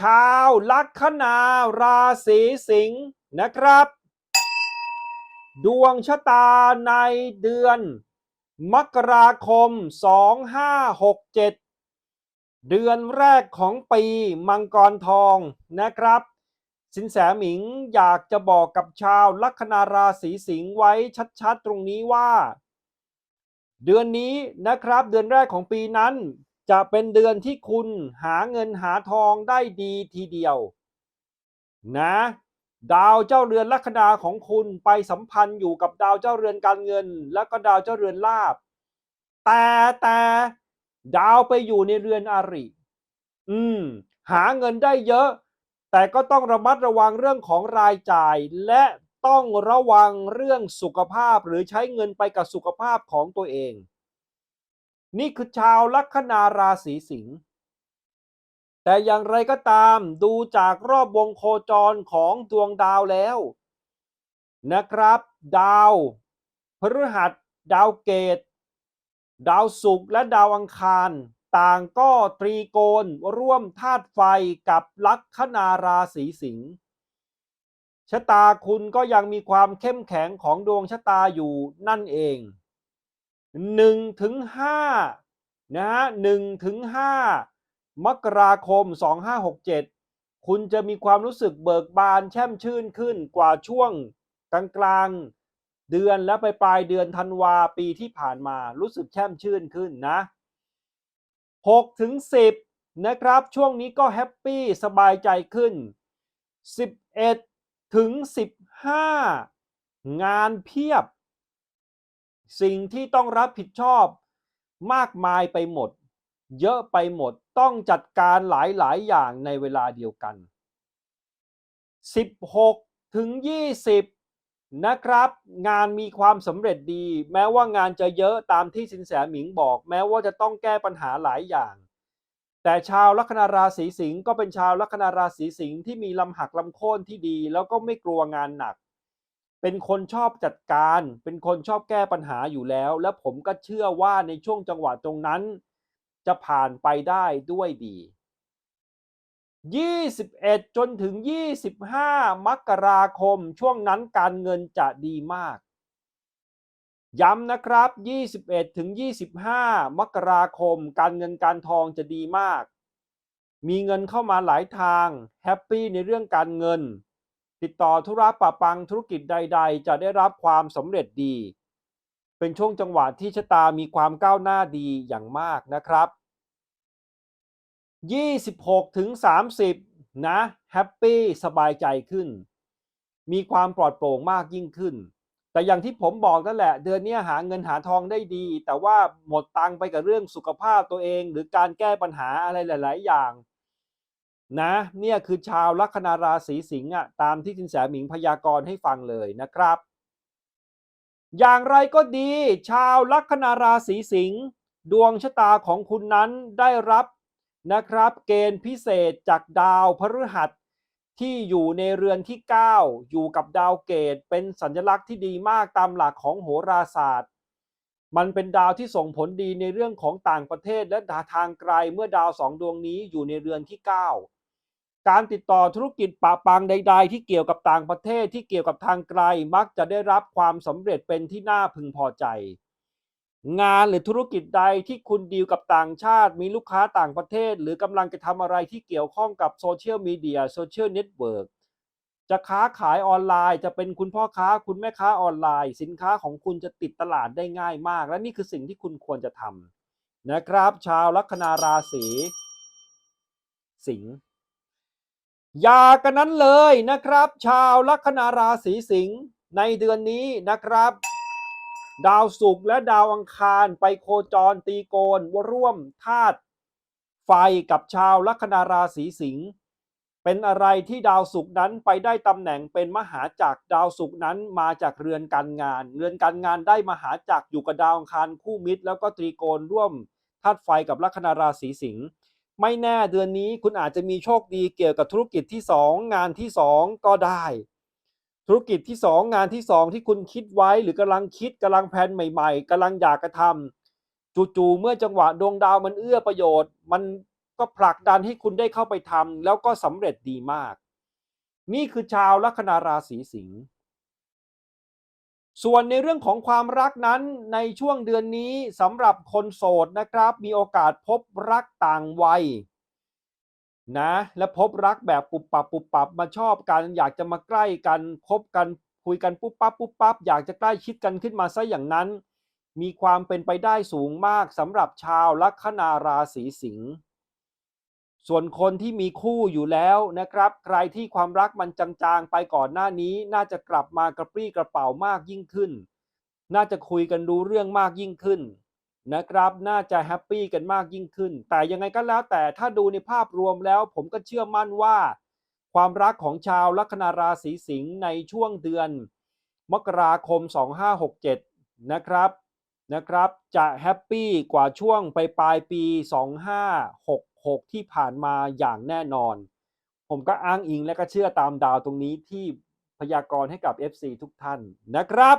ชาวลัคนาราศีสิงห์นะครับ ดวงชะตาในเดือน มกราคม 2567 เดือนแรกของปีมังกรทองนะครับ สินแสหมิงอยากจะบอกกับชาวลัคนาราศีสิงห์ไว้ชัดๆ ตรงนี้ว่า เดือนนี้นะครับเดือนแรกของปีนั้น จะเป็นเดือนที่คุณหาเงินหาทองได้ดีทีเดียว นะ ดาวเจ้าเรือนลัคนาของคุณไปสัมพันธ์อยู่กับดาวเจ้าเรือนการเงิน แล้วก็ดาวเจ้าเรือนลาบ แต่แต่ดาวไปอยู่ในเรือนอาริอืม หาเงินได้เยอะ แต่ก็ต้องระมัดระวังเรื่องของรายจ่าย และต้องระวังเรื่องสุขภาพหรือใช้เงินไปกับสุขภาพของตัวเอง นี่คือชาวลัคนาราศีสิงห์แต่อย่างไรก็ตามดูจากรอบวงโคจรของดวงดาวแล้ว นะครับ ดาวพฤหัส ดาวเกต ดาวศุกร์และดาวอังคาร ต่างก็ตรีโกณร่วมธาตุไฟกับลัคนาราศีสิงห์ชะตาคุณก็ยังมีความเข้มแข็งของดวงชะตาอยู่นั่นเอง 1ถึง5นะฮะ1ถึง5มกราคม 2567 คุณจะมีความรู้สึกเบิกบานแช่มชื่นขึ้นกว่าช่วงกลางกลางๆเดือนและไปปลายเดือนธันวาปีที่ผ่านมารู้สึกแช่มชื่นขึ้นนะ6ถึง10 นะครับ ช่วงนี้ก็แฮปปี้สบายใจขึ้น 11ถึง15 งานเพียบ สิ่งที่ต้องรับผิดชอบมากมายไปหมด เยอะไปหมดต้องจัดการหลายๆ อย่างในเวลาเดียวกัน 16 ถึง 20 นะครับ งานมีความสำเร็จดี แม้ว่างานจะเยอะตามที่สินแสหมิงบอก แม้ว่าจะต้องแก้ปัญหาหลายอย่าง แต่ชาวลัคนาราศีสิงห์ก็เป็นชาวลัคนาราศีสิงห์ที่มีลำหักลำโค่นที่ดี แล้วก็ไม่กลัวงานหนัก เป็นคนชอบจัดการ เป็นคนชอบแก้ปัญหาอยู่แล้ว และผมก็เชื่อว่าในช่วงจังหวะตรงนั้น จะผ่านไปได้ด้วยดี 21 จนถึง 25 มกราคมช่วงนั้นการเงินจะดีมาก ย้ำนะครับ 21 ถึง 25 มกราคม การเงินการทองจะดีมาก มีเงินเข้ามาหลายทาง แฮปปี้ในเรื่องการเงิน ติดต่อธุระปะปังธุรกิจใด ๆ จะได้รับความสำเร็จดี เป็นช่วงจังหวะที่ชะตามีความก้าวหน้าดีอย่างมากนะครับ 26 ถึง 30 นะแฮปปี้สบายใจขึ้น มีความปลอดโปร่งมากยิ่งขึ้น แต่อย่างที่ผมบอกนั่นแหละ เดือนนี้หาเงินหาทองได้ดี แต่ว่าหมดตังไปกับเรื่องสุขภาพตัวเอง หรือการแก้ปัญหาอะไรหลาย ๆ อย่าง นะเนี่ยคือชาวลัคนาราศีสิงห์อะตามที่สินแสหมิงพยากรณ์ให้ฟังเลยนะครับ อย่างไรก็ดี ชาวลัคนาราศีสิงห์ดวงชะตาของคุณนั้นได้รับนะครับ เกณฑ์พิเศษจากดาวพฤหัสที่อยู่ในเรือนที่ 9 อยู่กับดาวเกตเป็นสัญลักษณ์ที่ดีมากตามหลักของโหราศาสตร์ มันเป็นดาวที่ส่งผลดีในเรื่องของต่างประเทศและทางไกลเมื่อดาวสองดวงนี้อยู่ในเรือนที่ 9 การติดต่อธุรกิจปะปังใด ๆ ที่เกี่ยวกับต่างประเทศที่เกี่ยวกับทางไกลมักจะได้รับความสำเร็จเป็นที่น่าพึงพอใจ งานหรือธุรกิจใดที่คุณดีลกับต่างชาติ มีลูกค้าต่างประเทศ หรือกำลังจะทำอะไรที่เกี่ยวข้องกับโซเชียลมีเดียโซเชียลเน็ตเวิร์กจะค้าขายออนไลน์ จะเป็นคุณพ่อค้าคุณแม่ค้าออนไลน์ สินค้าของคุณจะติดตลาดได้ง่ายมาก และนี่คือสิ่งที่คุณควรจะทำนะครับ ชาวลัคนาราศีสิงห์ อย่ากันนั้นเลยนะครับ ชาวลัคนาราศีสิงห์ในเดือนนี้นะครับ ดาวศุกร์และดาวอังคารไปโคจรตีโกนร่วมธาตุไฟกับชาวลัคนาราศีสิงห์เป็นอะไรที่ดาวศุกร์นั้นไปได้ตำแหน่งเป็นมหาจักรดาวศุกร์นั้นมาจากเรือนการงาน เรือนการงานได้มหาจักรอยู่กับดาวอังคารคู่มิตร แล้วก็ตรีโกนร่วมธาตุไฟกับลัคนาราศีสิงห์ ไม่แน่เดือนนี้คุณอาจจะมีโชคดีเกี่ยวกับธุรกิจที่ 2 งานที่ 2 ก็ได้ ธุรกิจที่ 2 งานที่ 2 ที่คุณคิดไว้หรือกำลังคิดกำลังแพลนใหม่ๆกำลังอยากกระทำจู่ๆเมื่อจังหวะดวงดาวมันเอื้อประโยชน์ มันก็ผลักดันให้คุณได้เข้าไปทำแล้วก็สำเร็จดีมาก นี่คือชาวลัคนาราศีสิงห์ ส่วนในเรื่องของความรักนั้นในช่วงเดือนนี้สำหรับคนโสดนะครับ มีโอกาสพบรักต่างวัยนะและพบรักแบบปุบปับปุบปับมาชอบกัน อยากจะมาใกล้กันคบกันคุยกันปุ๊บปั๊บปุ๊บปั๊บอยากจะใกล้ชิดกันขึ้นมาซะอย่างนั้น มีความเป็นไปได้สูงมากสำหรับชาวลัคนาราศีสิงห์ ส่วนคนที่มีคู่อยู่แล้วนะครับ ใครที่ความรักมันจางๆไปก่อนหน้านี้ น่าจะกลับมากระปรี้กระเป๋ามากยิ่งขึ้น น่าจะคุยกันรู้เรื่องมากยิ่งขึ้นนะครับ น่าจะแฮปปี้กันมากยิ่งขึ้น แต่ยังไงก็แล้วแต่ถ้าดูในภาพรวมแล้ว ผมก็เชื่อมั่นว่า ความรักของชาวลัคนาราศีสิงห์ในช่วงเดือน มกราคม 2567 นะครับนะครับ จะแฮปปี้กว่าช่วงไปปลายปี 2566 6 ที่ผ่านมาอย่างแน่นอน ผมก็อ้างอิงและก็เชื่อตามดาวตรงนี้ที่พยากรณ์ให้กับ FC ทุกท่านนะครับ